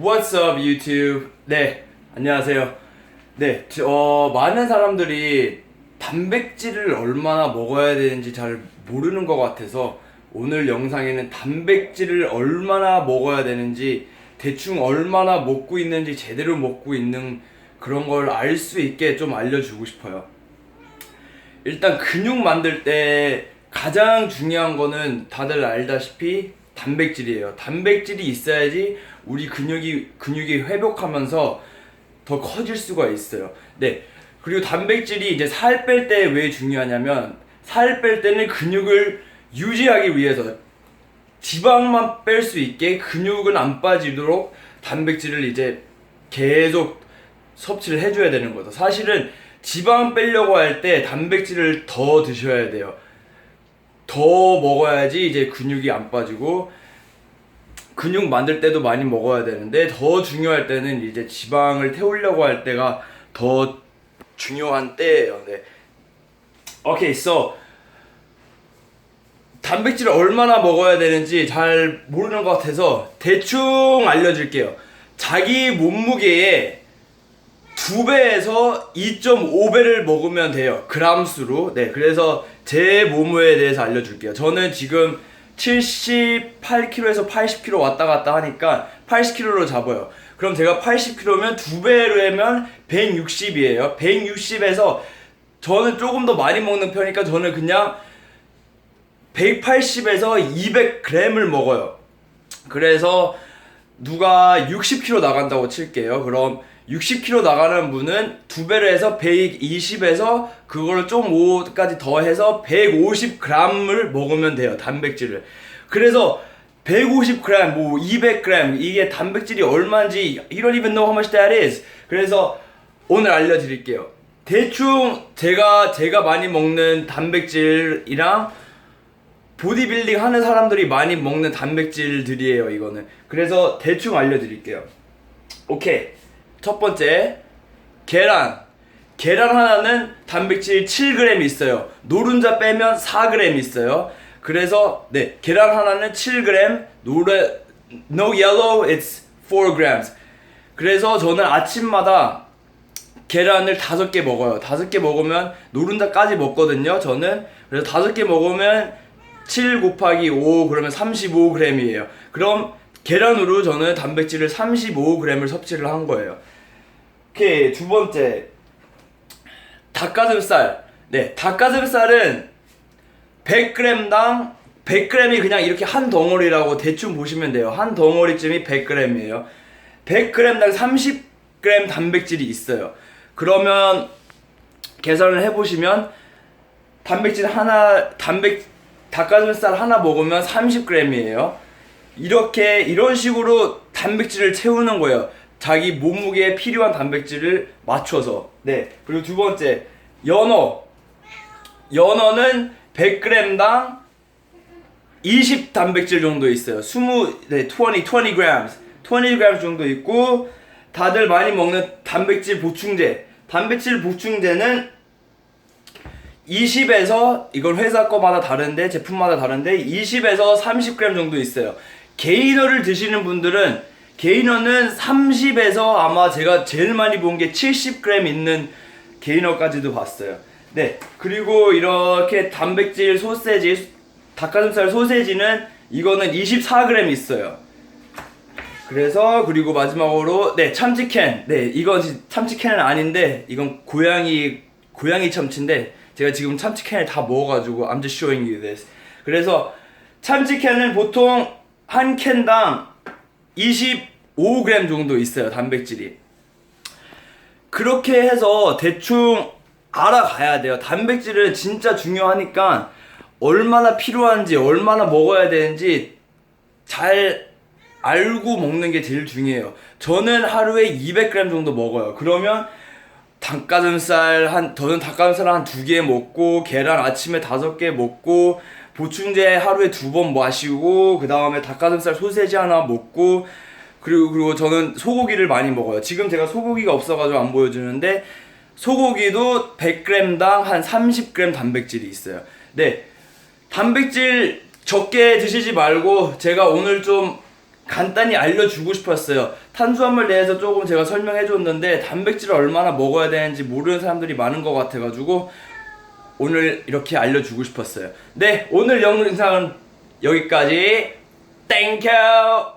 What's up YouTube? 네, 안녕하세요. 네, 저, 어, 많은 사람들이 단백질을 얼마나 먹어야 되는지 잘 모르는 것 같아서 오늘 영상에는 단백질을 얼마나 먹어야 되는지 대충 얼마나 먹고 있는지 제대로 먹고 있는 그런 걸 알 수 있게 좀 알려주고 싶어요. 일단 근육 만들 때 가장 중요한 거는 다들 알다시피 단백질이에요. 단백질이 있어야지 우리 근육이 근육이 회복하면서 더 커질 수가 있어요. 네. 그리고 단백질이 이제 살 뺄 때 왜 중요하냐면 살 뺄 때는 근육을 유지하기 위해서 지방만 뺄 수 있게 근육은 안 빠지도록 단백질을 이제 계속 섭취를 해줘야 되는 거죠. 사실은 지방 빼려고 할 때 단백질을 더 드셔야 돼요. 더 먹어야지 이제 근육이 안 빠지고 근육 만들 때도 많이 먹어야 되는데 더 중요할 때는 이제 지방을 태우려고 할 때가 더 중요한 때예요. 네. 오케이, so 단백질을 얼마나 먹어야 되는지 잘 모르는 것 같아서 대충 알려줄게요. 자기 몸무게에 두 배에서 2.5배를 먹으면 돼요. 그람수로. 네, 그래서 제 몸무게에 대해서 알려줄게요. 저는 지금 78kg에서 80kg 왔다 갔다 하니까 80kg로 잡아요. 그럼 제가 80kg면 두 배로 하면 160이에요. 160에서 저는 조금 더 많이 먹는 편이니까 저는 그냥 180에서 200g을 먹어요. 그래서 누가 60kg 나간다고 칠게요. 그럼 60kg 나가는 분은 두 배를 해서 120에서 그거를 좀 5까지 더해서 150g을 먹으면 돼요. 단백질을. 그래서 150g, 뭐 200g 이게 단백질이 얼마인지 you don't even know how much that is. 그래서 오늘 알려드릴게요. 대충 제가 제가 많이 먹는 단백질이랑 보디빌딩 하는 사람들이 많이 먹는 단백질들이에요, 이거는. 그래서 대충 알려드릴게요. 오케이. 첫 번째, 계란. 계란 하나는 단백질 7g 있어요. 노른자 빼면 4g 있어요. 그래서, 네, 계란 하나는 7g, 노래, no yellow, it's 4g. 그래서 저는 아침마다 계란을 다섯 개 먹어요. 다섯 개 먹으면 노른자까지 먹거든요. 저는 그래서 다섯 개 먹으면 7 곱하기 5 그러면 35g이에요. 그럼 계란으로 저는 단백질을 35g을 섭취를 한 거예요. 오케이 두 번째 닭가슴살. 네, 닭가슴살은 100g당 100g이 그냥 이렇게 한 덩어리라고 대충 보시면 돼요. 한 덩어리쯤이 100g이에요. 100g당 30g 단백질이 있어요. 그러면 계산을 해보시면 단백질 하나 단백 닭가슴살 하나 먹으면 30g이에요. 이렇게 이런 식으로 단백질을 채우는 거예요. 자기 몸무게에 필요한 단백질을 맞춰서. 네. 그리고 두 번째 연어. 연어는 100g당 20 단백질 정도 있어요. 20, 네, 20, 20 grams. 20 grams 정도 있고, 다들 많이 먹는 단백질 보충제. 단백질 보충제는 20에서, 이건 회사 거마다 다른데, 제품마다 다른데, 20에서 30g 정도 있어요. 게이너를 드시는 분들은, 게이너는 30에서 아마 제가 제일 많이 본 게 70g 있는 게이너까지도 봤어요. 네. 그리고 이렇게 단백질 소세지, 닭가슴살 소세지는 이거는 24g 있어요. 그래서 그리고 마지막으로 네 참치캔 네 이건 지- 참치캔은 아닌데 이건 고양이 고양이 참치인데 제가 지금 참치캔을 다 먹어가지고 I'm just showing you this 그래서 참치캔은 보통 한 캔당 25g 정도 있어요 단백질이 그렇게 해서 대충 알아가야 돼요. 단백질은 진짜 중요하니까 얼마나 필요한지, 얼마나 먹어야 되는지 잘 알고 먹는 게 제일 중요해요. 저는 하루에 200g 정도 먹어요. 그러면 닭가슴살 한 저는 닭가슴살 한 두 개 먹고 계란 아침에 다섯 개 먹고 보충제 하루에 두 번 마시고 그 다음에 닭가슴살 소세지 하나 먹고 그리고 그리고 저는 소고기를 많이 먹어요. 지금 제가 소고기가 없어가지고 안 보여주는데 소고기도 100g당 한 30g 단백질이 있어요. 네, 단백질 적게 드시지 말고 제가 오늘 좀 간단히 알려주고 싶었어요. 탄수화물 내에서 조금 제가 설명해줬는데 단백질을 얼마나 먹어야 되는지 모르는 사람들이 많은 것 같아가지고 오늘 이렇게 알려주고 싶었어요. 네, 오늘 영상은 여기까지. 땡큐!